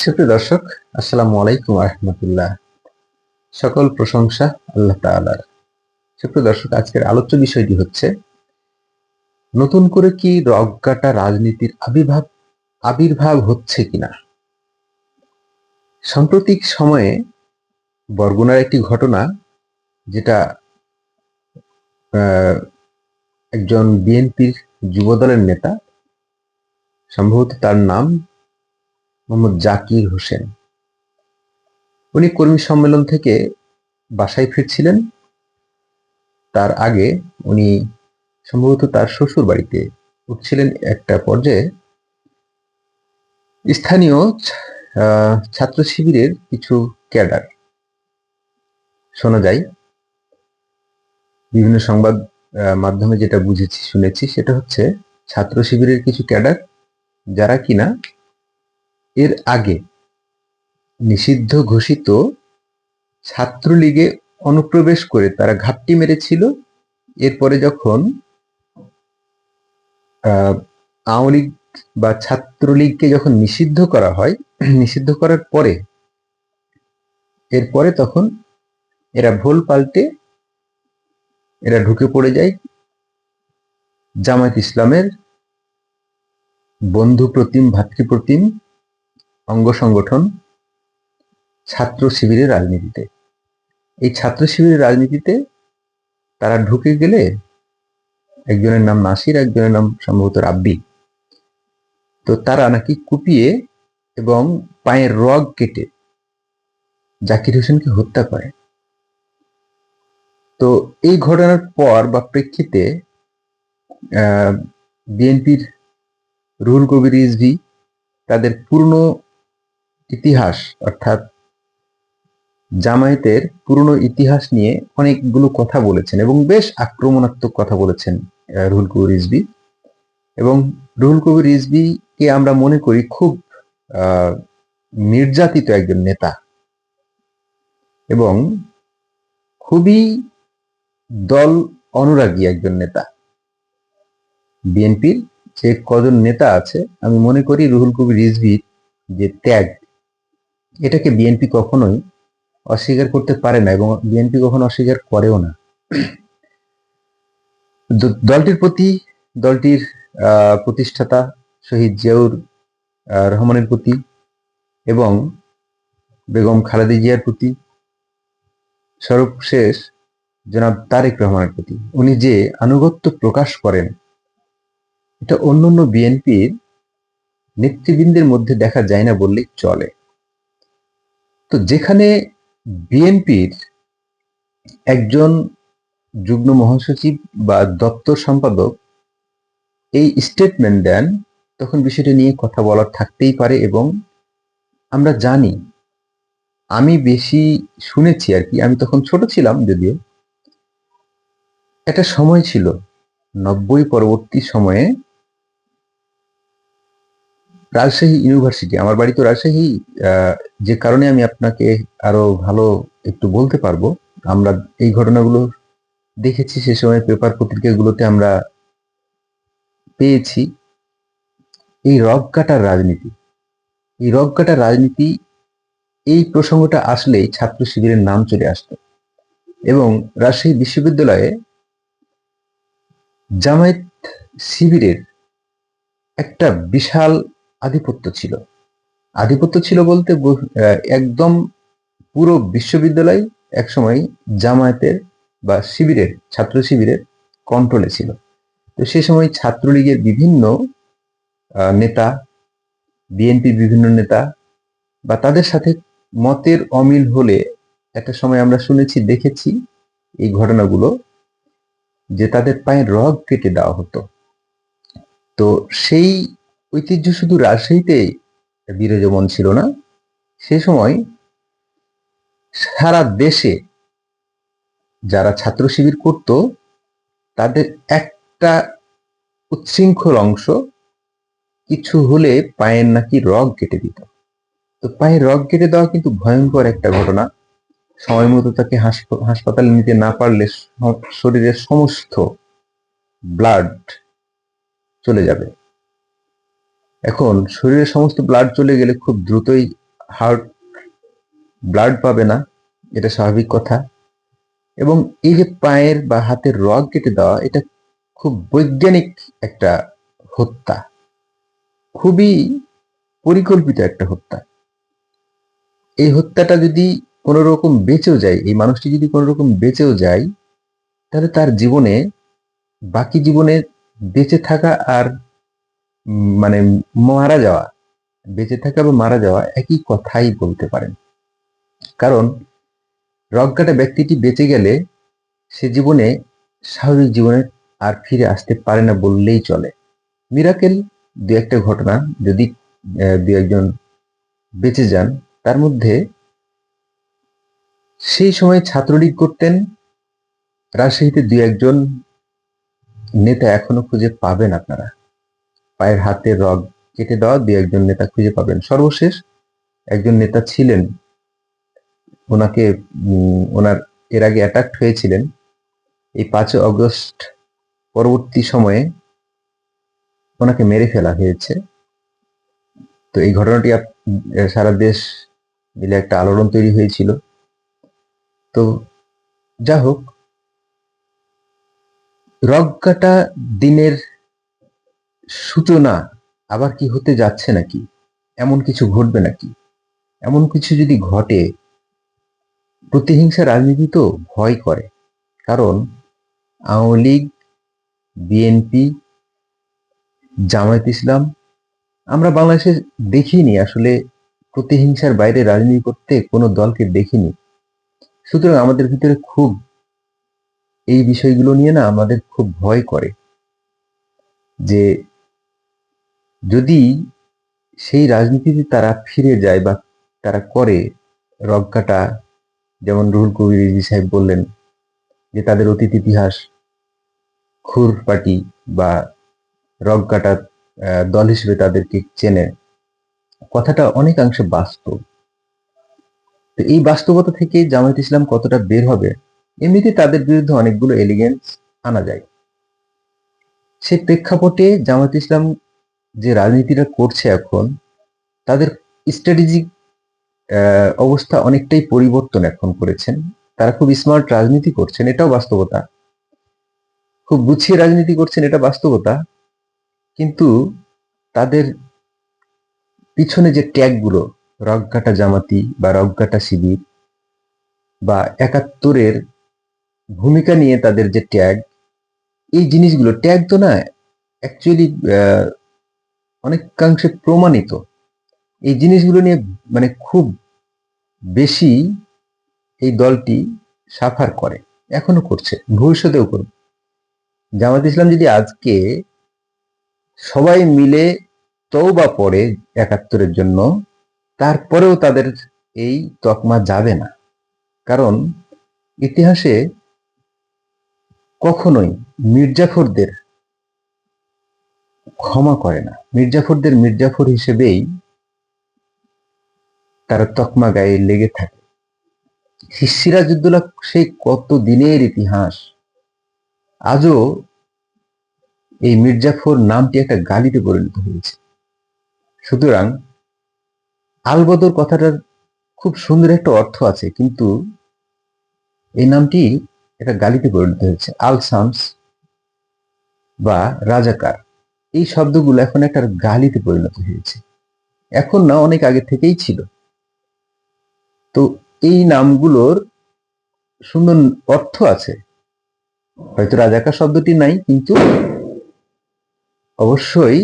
সুপ্রিয় দর্শক, আসসালামু আলাইকুম রহমতুল্লাহ। সকল প্রশংসা আল্লাহ তাআলার। সুপ্রিয় দর্শক, আজকের আলোচ্য বিষয়টি হচ্ছে, নতুন করে কি রাজনীতির আবির্ভাব আবির্ভাব হচ্ছে কিনা? সাম্প্রতিক সময়ে বরগুনার একটি ঘটনা, যেটা একজন বিএনপির যুবদলের নেতা, সম্ভবত তার নাম মোহাম্মদ জাকির হোসেন। উনি কর্মী সম্মেলন থেকে বাসায় ফিরছিলেন। তার আগে উনি সম্ভবত তার শ্বশুর বাড়িতে উঠছিলেন একটা পর্যায়ে। স্থানীয় ছাত্র শিবিরের কিছু ক্যাডার। শোনা যায়, বিভিন্ন সংবাদ মাধ্যমে যেটা বুঝেছি, শুনেছি, সেটা হচ্ছে ছাত্র শিবিরের কিছু ক্যাডার, যারা কিনা এর আগে নিষিদ্ধ ঘোষিত ছাত্রলীগে অনুপ্রবেশ করে তারা ঘাপটি মেরেছিল। এরপরে যখন আহ, আওয়ামী লীগ বা ছাত্রলীগকে যখন নিষিদ্ধ করা হয় নিষিদ্ধ করার পরে এরপরে তখন এরা ভুল পাল্টে এরা ঢুকে পড়ে যায়। জামায়াত ইসলামের বন্ধু প্রতিম ভাতৃপ্রতিম অঙ্গ সংগঠন ছাত্র শিবিরের রাজনীতিতে। এই ছাত্র শিবিরের রাজনীতিতে তারা ঢুকে গেলে একজনের নাম নাসির, একজনের নাম সম্ভবত রাব্বি। তো তারা নাকি কুপিয়ে এবং পায়ের রগ কেটে জাকির হোসেনকে হত্যা করে। তো এই ঘটনার পর বা প্রেক্ষিতে বিএনপির রুহুল কবির ইসভি তাদের পুরনো ইতিহাস, অর্থাৎ জামায়াতের পুরনো ইতিহাস নিয়ে অনেকগুলো কথা বলেছেন এবং বেশ আক্রমণাত্মক কথা বলেছেন রুহুল কবির রিজভি। এবং রুহুল কবির রিজভিকে আমরা মনে করি খুব নির্যাতিত একজন নেতা এবং খুবই দল অনুরাগী একজন নেতা। বিএনপির যে কজন নেতা আছে, আমি মনে করি রুহুল কবির রিজভির যে ত্যাগ এটাকে বিএনপি কখনোই অস্বীকার করতে পারে না এবং বিএনপি কখনো অস্বীকার করেও না। দলটির প্রতি, দলটির প্রতিষ্ঠাতা শহীদ জিয়াউর রহমানের প্রতি এবং বেগম খালেদা জিয়ার প্রতি, সর্বশেষ জনাব তারেক রহমানের প্রতি। উনি যে আনুগত্য প্রকাশ করেন, এটা অন্যান্য বিএনপির নেতৃবৃন্দের মধ্যে দেখা যায় না বললেই চলে। তো যেখানে বিএনপির একজন যুগ্ম মহাসচিব বা দপ্তর সম্পাদক এই স্টেটমেন্ট দেন, তখন বিষয়টা নিয়ে কথা বলার থাকতেই পারে এবং আমরা জানি, আমি বেশি শুনেছি আর কি, আমি তখন ছোট ছিলাম যদিও, একটা সময় ছিল, নব্বই পরবর্তী সময়ে রাজশাহী ইউনিভার্সিটি আমার বাড়ি তো রাজশাহী যে কারণে আমি আপনাকে আরও ভালো একটু বলতে পারব। আমরা এই ঘটনাগুলো দেখেছি, সে সময় পেপার পত্রিকাগুলোতে আমরা পেয়েছি। এই রগ কাটার রাজনীতি, এই রগ কাটার রাজনীতি, এই প্রসঙ্গটা আসলেই ছাত্র শিবিরের নাম চলে আসতো। এবং রাজশাহী বিশ্ববিদ্যালয়ে জামায়াত শিবিরের একটা বিশাল আধিপত্য ছিল। আধিপত্য ছিল বলতে একদম পুরো বিশ্ববিদ্যালয় একসময় জামায়াতের বা শিবিরের, ছাত্র শিবিরের কন্ট্রোলে ছিল। তো সে সময় ছাত্রলীগের বিভিন্ন নেতা, বিএনপির বিভিন্ন নেতা বা তাদের সাথে মতের অমিল হলে একটা সময় আমরা শুনেছি, দেখেছি এই ঘটনাগুলো যে তাদের পায়ের রগ কেটে দেওয়া হতো। তো সেই ঐতিহ্য শুধু রাজশাহীতে বিরাজমান ছিল না, সে সময় সারা দেশে যারা ছাত্র শিবির করত, তাদের একটা উচ্ছৃঙ্খল অংশ কিছু হলে পায়ের নাকি রগ কেটে দিত। তো পায়ের রগ কেটে দেওয়া কিন্তু ভয়ঙ্কর একটা ঘটনা। সময় মতো তাকে হাসপ- হাসপাতালে নিতে না পারলে শরীরের সমস্ত ব্লাড চলে যাবে। এখন শরীরের সমস্ত ব্লাড চলে গেলে খুব দ্রুতই হার্ট ব্লাড পাবে না, এটা স্বাভাবিক কথা। এবং এই যে পায়ের বা হাতের রগ কেটে দেওয়া, এটা খুব বৈজ্ঞানিক একটা হত্যা। খুবই পরিকল্পিত একটা হত্যা। এই হত্যাটা যদি কোনো রকম বেঁচেও যায়, এই মানুষটি যদি কোনো রকম বেঁচেও যায়, তাহলে তার জীবনে বাকি জীবনে বেঁচে থাকা আর মানে মারা যাওয়া, বেঁচে থাকা বা মারা যাওয়া একই কথাই বলতে পারেন। কারণ রগকাটা ব্যক্তিটি বেঁচে গেলে সে জীবনে স্বাভাবিক জীবনে আর ফিরে আসতে পারে না বললেই চলে। মিরাকেল দু একটা ঘটনা যদি দু একজন বেঁচে যান, তার মধ্যে সেই সময় ছাত্রলীগ করতেন, রাজশাহীতে দু একজন নেতা এখনও খুঁজে পাবেন আপনারা। পায়ের হাতের রগ কেটে দেওয়া দু একজন নেতা খুঁজে পাবেন। সর্বশেষ একজন নেতা ছিলেন, ওনাকে ওনার এর আগে অ্যাটাক হয়েছিলেন। এই পাঁচই অগস্ট পরবর্তী সময়ে ওনাকে মেরে ফেলা হয়েছে। তো এই ঘটনাটি সারা দেশ মিলে একটা আলোড়ন তৈরি হয়েছিল। তো যা হোক রগকাটা দিনের সূচনা আবার কি হতে যাচ্ছে নাকি? এমন কিছু ঘটবে নাকি? এমন কিছু যদি ঘটে, প্রতিহিংসা রাজনীতি তো ভয় করে। কারণ আওয়ামী লীগ, বিএনপি, জামায়াত ইসলাম, আমরা বাংলাদেশে দেখিনি আসলে প্রতিহিংসার বাইরে রাজনীতি করতে কোনো দলকে দেখিনি। সুতরাং আমাদের ভিতরে খুব, এই বিষয়গুলো নিয়ে না আমাদের খুব ভয় করে যে যদি সেই রাজনীতিতে তারা ফিরে যায় বা তারা করে রজ্ঞাটা যেমন রুহুল কবির রিজি সাহেব বললেন যে তাদের অতীত ইতিহাস খুর পার্টি বা রজ্ঞাটা দল হিসেবে তাদেরকে চেনে, কথাটা অনেকাংশে বাস্তব। তো এই বাস্তবতা থেকে জামায়াত ইসলাম কতটা বের হবে, এমনিতে তাদের বিরুদ্ধে অনেকগুলো এলিগেন্স আনা যায়। সেই প্রেক্ষাপটে জামায়াত ইসলাম যে রাজনীতিটা করছে এখন, তাদের স্ট্র্যাটেজিক অবস্থা অনেকটাই পরিবর্তন এখন করেছেন। তারা খুব স্মার্ট রাজনীতি করছেন, এটাও বাস্তবতা। খুব গুছিয়ে রাজনীতি করছেন, এটা বাস্তবতা। কিন্তু তাদের পিছনে যে ট্যাগগুলো, রগঘাটা জামাতি বা রগঘাটা শিবির বা একাত্তরের ভূমিকা নিয়ে তাদের যে ট্যাগ, এই জিনিসগুলো, ট্যাগ তো না অ্যাকচুয়ালি অনেকাংশে প্রমাণিত। এই জিনিসগুলো নিয়ে মানে খুব বেশি এই দলটি সাফার করে, এখনও করছে, ভবিষ্যতেও করবে। জামাত ইসলাম যদি আজকে সবাই মিলে তৌবা পড়ে একাত্তরের জন্য, তারপরেও তাদের এই তকমা যাবে না। কারণ ইতিহাসে কখনোই মির্জাফরদের ক্ষমা করে না। মির্জাফরদের মির্জাফর হিসেবেই তারা তকমা গায়ে লেগে থাকে। সিরাজুদ্দৌলা সেই কত দিনের ইতিহাস। আজও এই মির্জাফর নামটি একটা গালিতে পরিণত হয়েছে। সুতরাং আলবদর কথাটার খুব সুন্দর একটা অর্থ আছে, কিন্তু এই নামটি একটা গালিতে পরিণত হয়েছে। আল সামস বা রাজাকার। এই শব্দগুলো এখন একটা গালিতে পরিণত হয়েছে। এখন না, অনেক আগে থেকেই ছিল। তো এই নামগুলোর সুন্দর অর্থ আছে। হয়তো রাজাকার শব্দটি নাই, কিন্তু অবশ্যই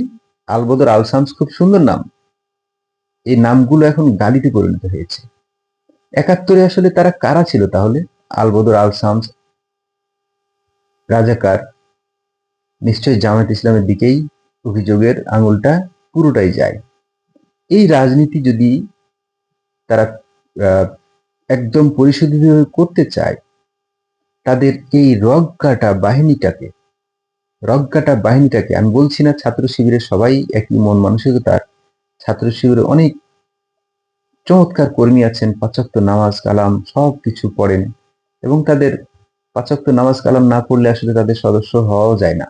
আলবদর আল শামস খুব সুন্দর নাম। এই নামগুলো এখন গালিতে পরিণত হয়েছে। একাত্তরে আসলে তারা কারা ছিল তাহলে? আলবদর আল শামস রাজাকার, নিশ্চয়ই জামায়াত ইসলামের দিকেই অভিযোগের আঙুলটা পুরোটাই যায়। এই রাজনীতি যদি তারা একদম পরিশোধিতভাবে করতে চায়, তাদের এই রগ কাটা বাহিনীটাকে রগ কাটা বাহিনীটাকে, আমি বলছি না ছাত্র শিবিরের সবাই একই মন মানসিকতার, ছাত্র শিবিরে অনেক চমৎকার কর্মী আছেন, পাঁচক্ত নামাজ, কালাম সব কিছু পড়েন এবং তাদের পাঁচক্ত নামাজ, কালাম না পড়লে আসলে তাদের সদস্য হওয়াও যায় না।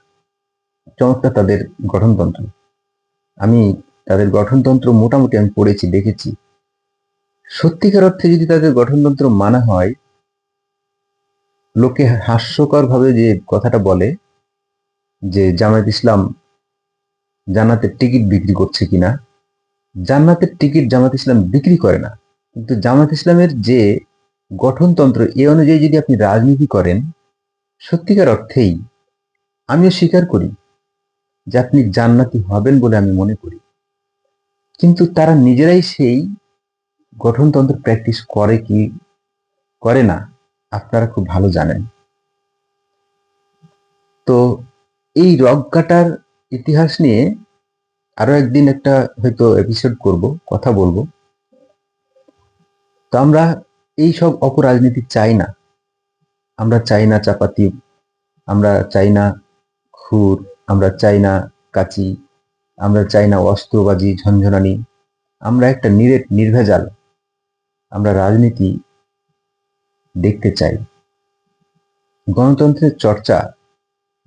চমৎকার তাদের গঠনতন্ত্র। আমি তাদের গঠনতন্ত্র মোটামুটি আমি পড়েছি, দেখেছি। সত্যিকার অর্থে যদি তাদের গঠনতন্ত্র মানা হয়, লোকে হাস্যকর ভাবে যে কথাটা বলে, যে জামায়াত ইসলাম জান্নাতের টিকিট বিক্রি করছে কিনা, জান্নাতের টিকিট জামাত ইসলাম বিক্রি করে না, কিন্তু জামাত ইসলামের যে গঠনতন্ত্র, এ অনুযায়ী যদি আপনি রাজনীতি করেন, সত্যিকার অর্থেই আমিও স্বীকার করি যে আপনি জান্নাতি হবেন বলে আমি মনে করি। কিন্তু তারা নিজেরাই সেই গঠনতন্ত্র প্র্যাকটিস করে কি, করে না, আপনারা খুব ভালো জানেন। তো এই রক কাটার ইতিহাস নিয়ে আরও একদিন একটা হয়তো এপিসোড করব, কথা বলব। তো আমরা এই সব অপরাজনীতি চাই না। আমরা চাই না চাপাতি, আমরা চাই না খুর আমরা চাই না কাচি, আমরা চাই না অস্ত্রবাজি, ঝনঝনানি, আমরা একটা নিরেট, নির্ভেজাল, আমরা রাজনীতি দেখতে চাই। গণতন্ত্রের চর্চা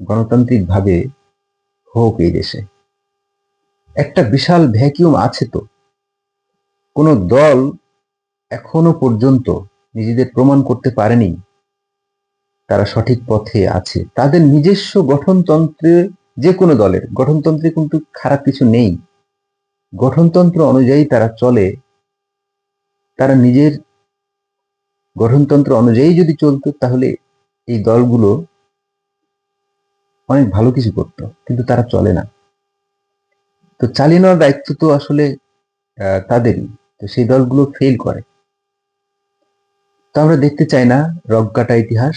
গণতান্ত্রিকভাবে হোক এই দেশে। একটা বিশাল ভ্যাকিউম আছে তো। কোনো দল এখনও পর্যন্ত নিজেদের প্রমাণ করতে পারেনি। তারা সঠিক পথে আছে। তাদের নিজস্ব গঠনতন্ত্রে যে কোনো দলের গঠনতন্ত্রে কিন্তু খারাপ কিছু নেই। গঠনতন্ত্র অনুযায়ী তারা চলে, তারা নিজের গঠনতন্ত্র অনুযায়ী যদি চলতো, তাহলে এই দলগুলো অনেক ভালো কিছু করত, কিন্তু তারা চলে না। তো চালিয়ে নেওয়ার দায়িত্ব তো আসলে তাদেরই। তো সেই দলগুলো ফেল করে। তো আমরা দেখতে চাই না রগকাটা ইতিহাস।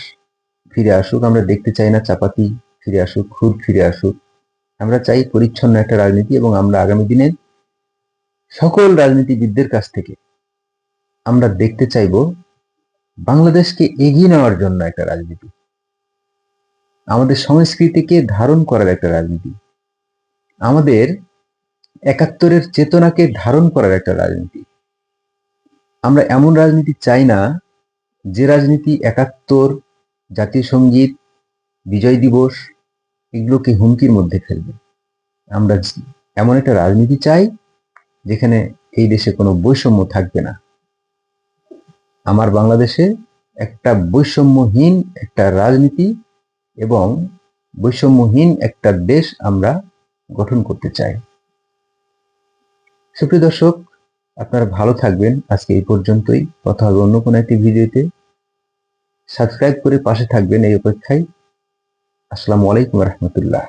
ফিরে আসুক, আমরা দেখতে চাই না চাপাতি ফিরে আসুক খুর ফিরে আসুক। আমরা চাই পরিচ্ছন্ন একটা রাজনীতি এবং আমরা আগামী দিনের সকল রাজনীতিবিদদের কাছ থেকে আমরা দেখতে চাইব বাংলাদেশকে এগিয়ে নেওয়ার জন্য একটা রাজনীতি। আমাদের সংস্কৃতিকে ধারণ করার একটা রাজনীতি। আমাদের একাত্তরের চেতনাকে ধারণ করার একটা রাজনীতি। আমরা এমন রাজনীতি চাই না যে রাজনীতি একাত্তর, জাতীয় সংগীত, বিজয় দিবস এগুলোকে হুমকির মধ্যে ফেলবে। আমরা এমন একটা রাজনীতি চাই, যেখানে এই দেশে কোনো বৈষম্য থাকবে না। আমার বাংলাদেশে একটা বৈষম্যহীন একটা রাজনীতি এবং বৈষম্যহীন একটা দেশ আমরা গঠন করতে চাই। সুপ্রিয় দর্শক, আপনারা ভালো থাকবেন। আজকে এই পর্যন্তই। কথা হবে অন্য কোনো একটি ভিডিওতে। সাবস্ক্রাইব করে পাশে থাকবেন এই অপেক্ষায়। আসসালামু আলাইকুম রহমতুল্লাহ